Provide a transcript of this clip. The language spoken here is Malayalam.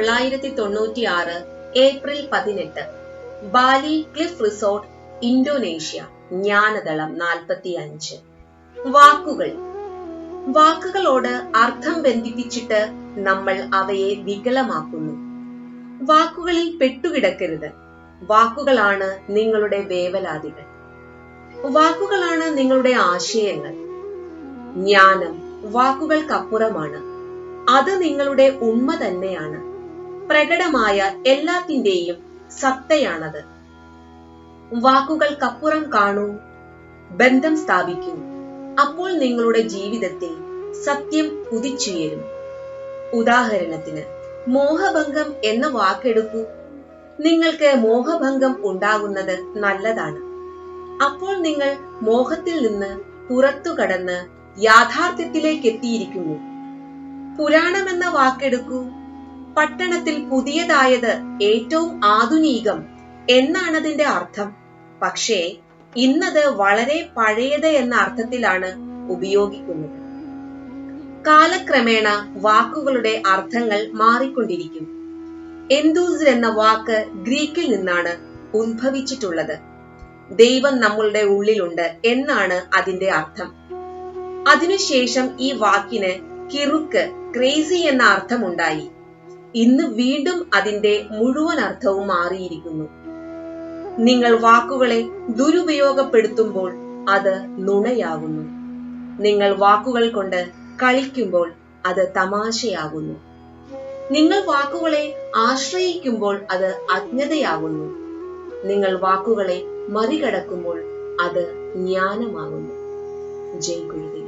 തൊള്ളായിരത്തി തൊണ്ണൂറ്റി ആറ് ഏപ്രിൽ പതിനെട്ട് ബാലി ക്ലിഫ് റിസോർട്ട് ഇന്തോനേഷ്യ. ജ്ഞാനതളം നാൽപ്പത്തി അഞ്ച് വാക്കുകൾ. വാക്കുകളോട് അർത്ഥം ബന്ധിപ്പിച്ചിട്ട് നമ്മൾ അവയെ വികലമാക്കുന്നു. വാക്കുകളിൽ പെട്ടുകിടക്കരുത്. വാക്കുകളാണ് നിങ്ങളുടെ വേവലാതികൾ. വാക്കുകളാണ് നിങ്ങളുടെ ആശയങ്ങൾ. ജ്ഞാനം വാക്കുകൾക്കപ്പുറമാണ്. അത് നിങ്ങളുടെ ഉമ്മ തന്നെയാണ്. പ്രകടമായ എല്ലാത്തിന്റെയും സത്തയാണത്. വാക്കുകൾക്കപ്പുറം കാണൂ ബന്ധം സ്ഥാപിക്കൂ. അപ്പോൾ നിങ്ങളുടെ ജീവിതത്തിൽ സത്യം കുതിച്ചുയരും ഉദാഹരണത്തിന് മോഹഭംഗം എന്ന വാക്കെടുക്കൂ. നിങ്ങൾക്ക് മോഹഭംഗം ഉണ്ടാകുന്നത് നല്ലതാണ്. അപ്പോൾ നിങ്ങൾ മോഹത്തിൽ നിന്ന് പുറത്തു കടന്ന് യാഥാർത്ഥ്യത്തിലേക്ക് എത്തിയിരിക്കുന്നു. പുരാണം എന്ന വാക്കെടുക്കൂ. പട്ടണത്തിൽ പുതിയതായത് ഏറ്റവും ആധുനികം എന്നാണ് അതിന്റെ അർത്ഥം. പക്ഷേ ഇന്നത് വളരെ പഴയത് എന്ന അർത്ഥത്തിലാണ് ഉപയോഗിക്കുന്നത്. കാലക്രമേണ വാക്കുകളുടെ അർത്ഥങ്ങൾ മാറിക്കൊണ്ടിരിക്കും. എന്തൂസ് എന്ന വാക്ക് ഗ്രീക്കിൽ നിന്നാണ് ഉത്ഭവിച്ചിട്ടുള്ളത്. ദൈവം നമ്മളുടെ ഉള്ളിലുണ്ട് എന്നാണ് അതിന്റെ അർത്ഥം. അതിനുശേഷം ഈ വാക്കിന് കിറുക്ക് ക്രേസി എന്ന അർത്ഥമുണ്ടായി. ഇന്ന് വീണ്ടും അതിന്റെ മുഴുവൻ അർത്ഥവും മാറിയിരിക്കുന്നു. നിങ്ങൾ വാക്കുകളെ ദുരുപയോഗപ്പെടുത്തുമ്പോൾ അത് നുണയാകുന്നു. നിങ്ങൾ വാക്കുകൾ കൊണ്ട് കളിക്കുമ്പോൾ അത് തമാശയാകുന്നു. നിങ്ങൾ വാക്കുകളെ ആശ്രയിക്കുമ്പോൾ അത് അജ്ഞതയാകുന്നു. നിങ്ങൾ വാക്കുകളെ മറികടക്കുമ്പോൾ അത് ജ്ഞാനമാകുന്നു. ജയ്